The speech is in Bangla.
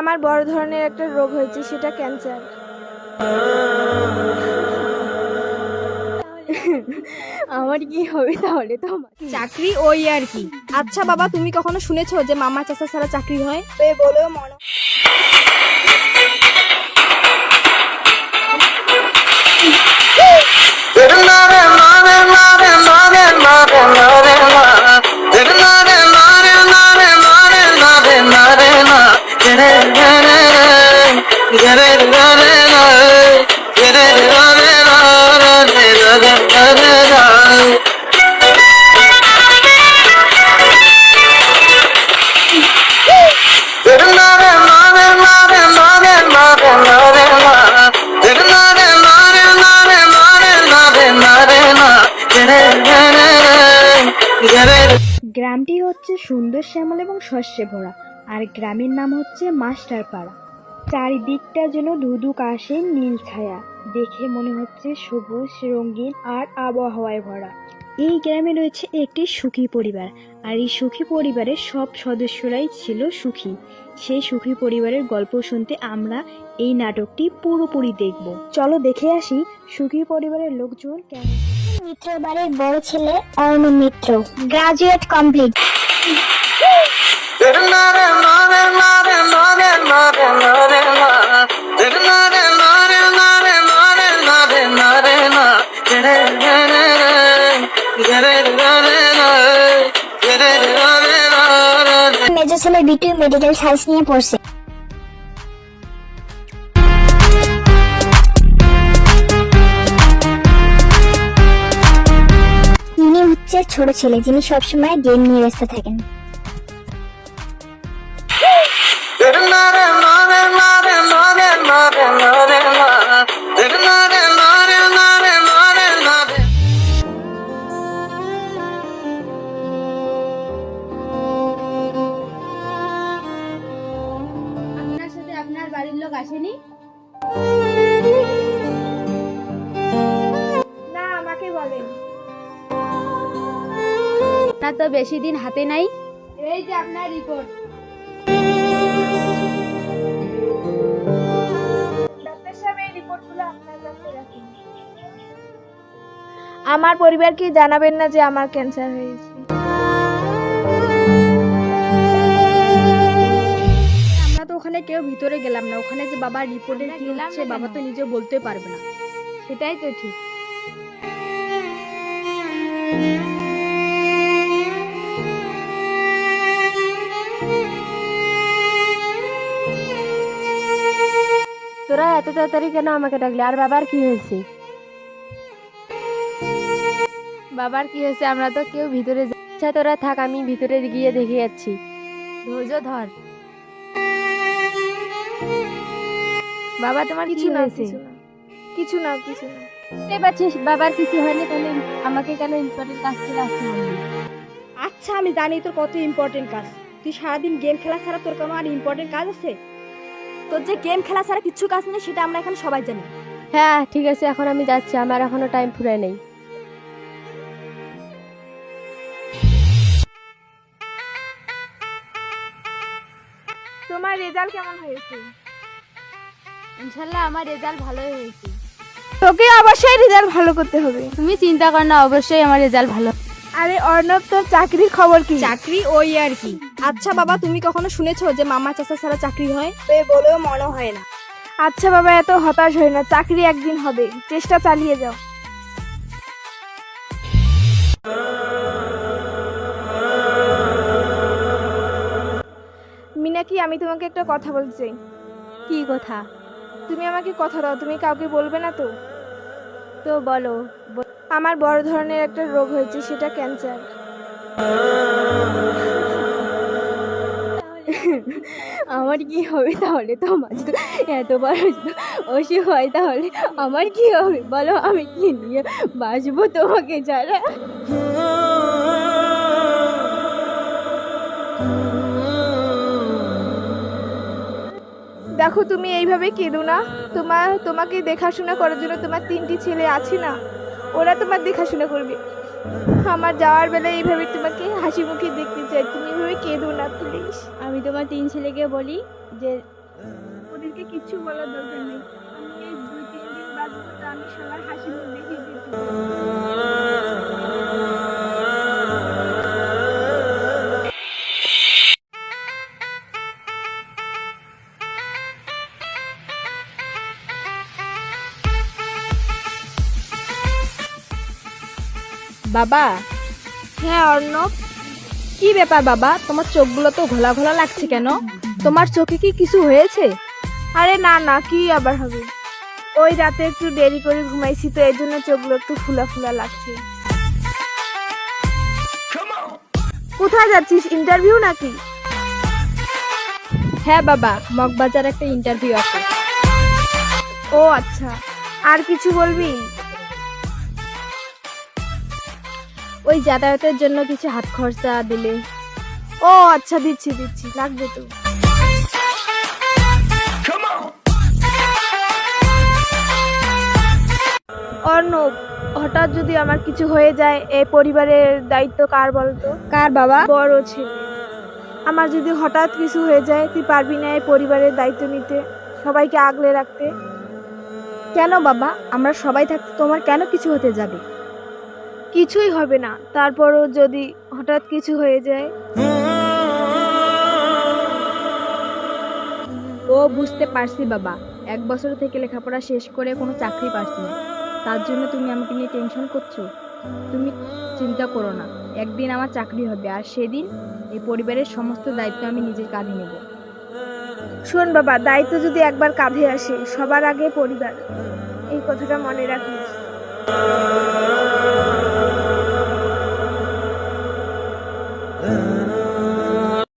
আমার বড় ধরনের একটা রোগ হয়েছে সেটা ক্যান্সার আমার কি হবে তাহলে তোমার? চাকরি ওই আর কি? আচ্ছা বাবা তুমি কখনো শুনেছো যে মামা চাচা ছাড়া চাকরি হয়? বলেও মনে গ্রামটি হচ্ছে সুন্দর শ্যামল এবং শস্যে ভরা, আর গ্রামের নাম হচ্ছে মাস্টারপাড়া। চারিদিকটা যেন ধুধু কাশের নীল ছায়া, দেখে মনে হচ্ছে সবুজ, রঙিন আর আবহাওয়ায় ভরা। এই গ্রামে রয়েছে একটি সুখী পরিবার, আর এই সুখী পরিবারের সব সদস্যরাই ছিল সুখী। সেই সুখী পরিবারের গল্প শুনতে আমরা এই নাটকটি পুরোপুরি দেখব। চলো দেখে আসি সুখী পরিবারের লোকজন কেমন। মিত্র বাড়ির বড় ছেলে Arnab Mitra. Graduate complete major ছেলে বিটু মেডিকেল সায়েন্স নিয়ে পড়ছে। ছোট ছেলে যিনি সবসময় গেম নিয়ে ব্যস্ত থাকেন। আপনার বাড়ির লোক আসেনি? না তো বেশি দিন হাতে নাই। এই যে আপনার রিপোর্ট ডাক্তার সাহেব এই রিপোর্টগুলো আপনার কাছে রাখুন আমার পরিবারকে জানাবেন না যে আমার ক্যান্সার হয়েছে? আমরা তো ওখানে কেউ ভিতরে গেলাম না। ওখানে যে বাবার রিপোর্টে কি হচ্ছে বাবা তো নিজে বলতে পারবে না। সেটাই তো ঠিক। তোরা এত তাড়াতাড়ি কেন আমাকে ডাকলি? আর বাবার কি হয়েছে? বাবার কি হয়েছে? আমরা তো কেউ ভিতরে আচ্ছা তোরা থাক আমি ভিতরে গিয়ে দেখে যাচ্ছি। ধৈর্য ধর। বাবা তোমার কিছু না, হয়েছে? কিছু না। কিছু না কিছু না। বুঝতে পারছিস বাবার কিছু হয়নি তাহলে আমাকে কেন ইম্পর্টেন্ট কাজ করে আসতে বললি? আচ্ছা আমি জানি তোর কত ইম্পর্টেন্ট কাজ। তুই সারাদিন গেম খেলা ছাড়া তোর কোনো আর ইম্পর্টেন্ট কাজ আছে? তোর যে গেম খেলা ছাড়া কিছু কাজ নেই সেটা আমরা এখানে সবাই জানি। হ্যাঁ ঠিক আছে এখন আমি যাচ্ছি। আমার এখনও টাইম ফুরায় নেই। তোমার রেজাল্ট কেমন হয়েছে? ইনশাল্লাহ আমার রেজাল্ট ভালোই হয়েছে। তোকে অবশ্যই রেজাল্ট ভালো করতে হবে। তুমি চিন্তা কর না অবশ্যই আমার রেজাল্ট ভালো। আরে অর্ণব তোর চাকরির খবর কি? চাকরি ওই আর কি। আচ্ছা বাবা তুমি কখনো শুনেছো যে মামা চাচা ছাড়া চাকরি হয়? বলেও মনে হয় না। আচ্ছা বাবা এত হতাশ হয় না চাকরি একদিন হবে চেষ্টা চালিয়ে যাও। মিনাকি আমি তোমাকে একটা কথা বলতে চাই। কি কথা? তুমি আমাকে কথা দাও তুমি কাউকে বলবে না তো? তো বলো। আমার বড় ধরনের একটা রোগ হয়েছে সেটা ক্যান্সার। আমার কি হবে তাহলে তোমার যদি এত বড় অসুখ হয় তাহলে আমার কি হবে? বলো, আমি কি নিয়ে বাঁচবো তোমাকে ছাড়া? দেখো, তুমি এইভাবে কেঁদো না। তোমার তোমাকে দেখাশোনা করার জন্য তোমার তিনটি ছেলে আছে না? ওরা তোমার দেখাশোনা করবে। আমার যাওয়ার বেলা এইভাবে তোমাকে হাসি মুখে দেখতে চাই। তুমি এইভাবে কেঁদো না প্লিজ আমি তোমার তিন ছেলেকে বলি যে ওদেরকে কিচ্ছু বলার দরকার নেই। আমি এই দুই তিন দিন বাদ আমি সবার হাসি মুখ দেখিয়ে দিতে বাবা? হ্যাঁ অর্ণব। কি ব্যাপার বাবা? তোমার চোখগুলো তো ঘোলা ঘোলা লাগছে কেন? তোমার চোখে কি কিছু হয়েছে? আরে না না কি আবার হবে? ওই রাতে একটু দেরি করে ঘুমাইছি তো এই জন্য চোখগুলো একটু ফুলা ফুলা লাগছে। কোথায় যাচ্ছিস? ইন্টারভিউ নাকি? হ্যাঁ বাবা মগবাজার একটা ইন্টারভিউ আছে। ও আচ্ছা। আর কিছু বলবি? ওই যাতায়াতের জন্য কিছু হাত খরচা দিলে। ও আচ্ছা দিচ্ছি দিচ্ছি লাগবে তো। অর্ণব হঠাৎ যদি আমার কিছু হয়ে যায় এই পরিবারের দায়িত্ব কার বলতো? কার বাবা? বড় ছেলে। আমার যদি হঠাৎ কিছু হয়ে যায় তুই পারবি না এই পরিবারের দায়িত্ব নিতে সবাইকে আগলে রাখতে? কেন বাবা? আমরা সবাই থাকতে তোমার কেন কিছু হতে যাবে? কিছুই হবে না। তারপরও যদি হঠাৎ কিছু হয়ে যায়। ও বুঝতে পারছি বাবা। এক বছর থেকে লেখাপড়া শেষ করে কোনো চাকরি পাচ্ছি না। তার জন্য তুমি আমাকে নিয়ে টেনশন করছ। তুমি চিন্তা করো না। একদিন আমার চাকরি হবে আর সেদিন এই পরিবারের সমস্ত দায়িত্ব আমি নিজের কাঁধে নেব। শোন বাবা দায়িত্ব যদি একবার কাঁধে আসে সবার আগে পরিবার। এই কথাটা মনে রাখিস।